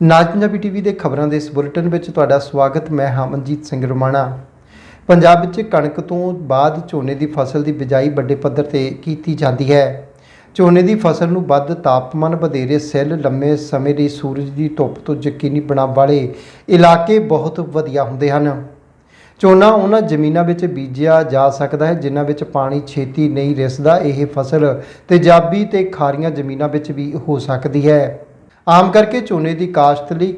ਨਾਜ Punjabi TV ਦੇ ਖਬਰਾਂ ਦੇ ਇਸ ਬੁਲੇਟਿਨ ਵਿੱਚ ਤੁਹਾਡਾ ਸਵਾਗਤ, ਮੈਂ ਹਾਂ ਮਨਜੀਤ ਸਿੰਘ ਰਮਾਣਾ। ਪੰਜਾਬ ਵਿੱਚ ਕਣਕ ਤੋਂ ਬਾਅਦ ਝੋਨੇ ਦੀ ਫਸਲ ਦੀ ਬਿਜਾਈ ਵੱਡੇ ਪੱਧਰ ਤੇ ਕੀਤੀ ਜਾਂਦੀ ਹੈ। ਝੋਨੇ ਦੀ ਫਸਲ ਨੂੰ ਵੱਧ ਤਾਪਮਾਨ ਵਧੇਰੇ, ਸੈੱਲ ਲੰਮੇ ਸਮੇਂ ਲਈ ਸੂਰਜ ਦੀ ਧੁੱਪ ਤੋਂ ਯਕੀਨੀ ਬਣਾਉਣ ਵਾਲੇ ਇਲਾਕੇ ਬਹੁਤ ਵਧੀਆ ਹੁੰਦੇ ਹਨ। ਝੋਨਾ ਉਹਨਾਂ ਜ਼ਮੀਨਾਂ ਵਿੱਚ ਬੀਜਿਆ ਜਾ ਸਕਦਾ ਹੈ, ਜਿਨ੍ਹਾਂ ਵਿੱਚ ਪਾਣੀ, ਛੇਤੀ ਨਹੀਂ ਰਿਸਦਾ, ਇਹ ਫਸਲ ਤੇਜ਼ਾਬੀ ਤੇ ਖਾਰੀਆਂ ਜ਼ਮੀਨਾਂ ਵਿੱਚ ਵੀ ਹੋ ਸਕਦੀ ਹੈ। ਆਮ ਕਰਕੇ ਝੋਨੇ ਦੀ ਕਾਸ਼ਤ ਲਈ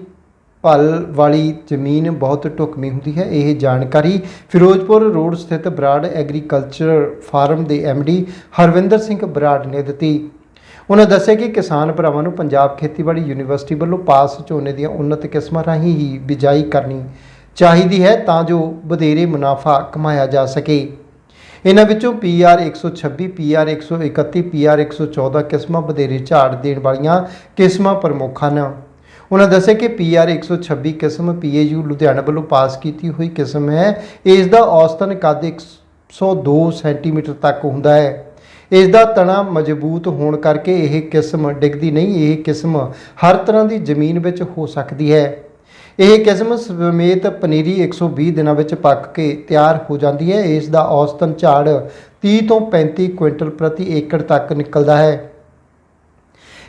ਭਲ ਵਾਲੀ ਜ਼ਮੀਨ ਬਹੁਤ ਢੁਕਵੀਂ ਹੁੰਦੀ ਹੈ, ਇਹ ਜਾਣਕਾਰੀ ਫਿਰੋਜ਼ਪੁਰ ਰੋਡ ਸਥਿਤ ਬਰਾੜ ਐਗਰੀਕਲਚਰ ਫਾਰਮ ਦੇ ਡੀ ਹਰਵਿੰਦਰ ਸਿੰਘ ਬਰਾੜ ਨੇ ਦਿੱਤੀ। ਉਹਨਾਂ ਦੱਸਿਆ ਕਿ ਕਿਸਾਨ ਭਰਾਵਾਂ ਨੂੰ ਪੰਜਾਬ ਖੇਤੀਬਾੜੀ ਯੂਨੀਵਰਸਿਟੀ ਵੱਲੋਂ ਪਾਸ ਝੋਨੇ ਦੀਆਂ ਉન્નਤ ਕਿਸਮਾਂ ਰਾਹੀਂ ਹੀ ਬਿਜਾਈ ਕਰਨੀ ਚਾਹੀਦੀ ਹੈ ਤਾਂ ਜੋ ਵਧੇਰੇ ਮੁਨਾਫਾ ਕਮਾਇਆ ਜਾ ਸਕੇ। ਇਹਨਾਂ ਵਿੱਚੋਂ PR 126 PR 131 PR 114 ਕਿਸਮਾਂ ਵਧੇਰੇ ਝਾੜ ਦੇਣ ਵਾਲੀਆਂ ਕਿਸਮਾਂ ਪ੍ਰਮੁੱਖ ਹਨ। ਉਹਨਾਂ ਦੱਸਿਆ ਕਿ PR 126 ਕਿਸਮ PAU ਲੁਧਿਆਣਾ ਵੱਲੋਂ ਪਾਸ ਕੀਤੀ ਹੋਈ ਕਿਸਮ ਹੈ। ਇਸ ਦਾ ਔਸਤਨ ਕੱਦ 102 ਸੈਂਟੀਮੀਟਰ ਤੱਕ ਹੁੰਦਾ ਹੈ। ਇਸ ਦਾ ਤਣਾ ਮਜ਼ਬੂਤ ਹੋਣ ਕਰਕੇ ਇਹ ਕਿਸਮ ਡਿੱਗਦੀ ਨਹੀਂ, ਇਹ ਕਿਸਮ ਹਰ ਤਰ੍ਹਾਂ ਦੀ ਜ਼ਮੀਨ ਵਿੱਚ ਹੋ ਸਕਦੀ ਹੈ। ਇਹ ਕਿਸਮ ਸਮੇਤ ਪਨੀਰੀ 120 ਦਿਨਾਂ ਵਿੱਚ ਪੱਕ ਕੇ ਤਿਆਰ ਹੋ ਜਾਂਦੀ ਹੈ। ਇਸ ਦਾ ਔਸਤਨ ਝਾੜ 30 ਤੋਂ 35 ਕੁਇੰਟਲ ਪ੍ਰਤੀ ਏਕੜ ਤੱਕ ਨਿਕਲਦਾ ਹੈ।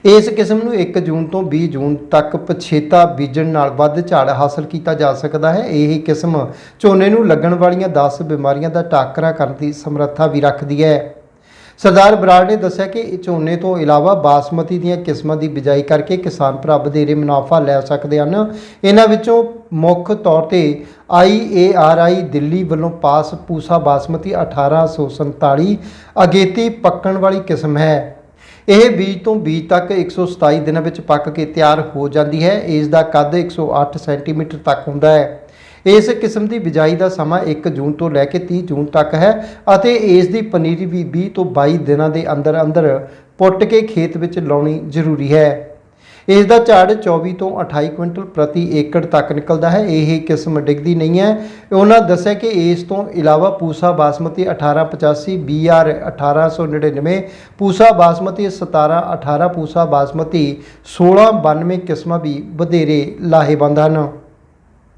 ਇਸ ਕਿਸਮ ਨੂੰ 1 ਜੂਨ ਤੋਂ 20 ਜੂਨ ਤੱਕ ਪਛੇਤਾ ਬੀਜਣ ਨਾਲ ਵੱਧ ਝਾੜ ਹਾਸਲ ਕੀਤਾ ਜਾ ਸਕਦਾ ਹੈ। ਇਹ ਕਿਸਮ ਝੋਨੇ ਨੂੰ ਲੱਗਣ ਵਾਲੀਆਂ 10 ਬਿਮਾਰੀਆਂ ਦਾ ਟਾਕਰਾ ਕਰਨ ਦੀ ਸਮਰੱਥਾ ਵੀ ਰੱਖਦੀ ਹੈ। ਸਰਦਾਰ ਬਰਾੜ ਨੇ ਦੱਸਿਆ ਕਿ ਇਹ ਝੋਨੇ ਤੋਂ ਇਲਾਵਾ ਬਾਸਮਤੀ ਦੀਆਂ ਕਿਸਮਾਂ ਦੀ ਬਿਜਾਈ ਕਰਕੇ ਕਿਸਾਨ ਭਰਾ ਵਧੇਰੇ ਮੁਨਾਫਾ ਲੈ ਸਕਦੇ ਹਨ। ਇਹਨਾਂ ਵਿੱਚੋਂ ਮੁੱਖ ਤੌਰ ਤੇ ਆਈਏਆਰਆਈ ਦਿੱਲੀ ਵੱਲੋਂ ਪਾਸ ਪੂਸਾ ਬਾਸਮਤੀ 1847 ਅਗੇਤੀ ਪੱਕਣ ਵਾਲੀ ਕਿਸਮ ਹੈ। ਇਹ ਬੀਜ ਤੋਂ ਬੀਜ ਤੱਕ 127 ਦਿਨਾਂ ਵਿੱਚ ਪੱਕ ਕੇ ਤਿਆਰ ਹੋ ਜਾਂਦੀ ਹੈ। ਇਸ ਦਾ ਕੱਦ 108 ਸੈਂਟੀਮੀਟਰ ਤੱਕ ਹੁੰਦਾ ਹੈ। ਇਸ ਕਿਸਮ ਦੀ ਬਿਜਾਈ ਦਾ ਸਮਾਂ 1 ਜੂਨ ਤੋਂ ਲੈ ਕੇ 30 ਜੂਨ ਤੱਕ ਹੈ ਅਤੇ ਇਸ ਦੀ ਪਨੀਰੀ ਵੀ 20 ਤੋਂ 22 ਦਿਨਾਂ ਦੇ ਅੰਦਰ ਅੰਦਰ ਪੁੱਟ ਕੇ ਖੇਤ ਵਿੱਚ ਲਾਉਣੀ ਜ਼ਰੂਰੀ ਹੈ। ਇਸ ਦਾ ਝਾੜ 24 ਤੋਂ 28 ਕੁਇੰਟਲ ਪ੍ਰਤੀ ਏਕੜ ਤੱਕ ਨਿਕਲਦਾ ਹੈ। ਇਹ ਕਿਸਮ ਡਿੱਗਦੀ ਨਹੀਂ ਹੈ। ਉਹਨਾਂ ਦੱਸਿਆ ਕਿ ਇਸ ਤੋਂ ਇਲਾਵਾ ਪੂਸਾ ਬਾਸਮਤੀ 1885 BR 1899 ਪੂਸਾ ਬਾਸਮਤੀ 1718 ਪੂਸਾ ਬਾਸਮਤੀ 1692 ਕਿਸਮਾਂ ਵੀ ਵਧੇਰੇ ਲਾਹੇਵੰਦ ਹਨ।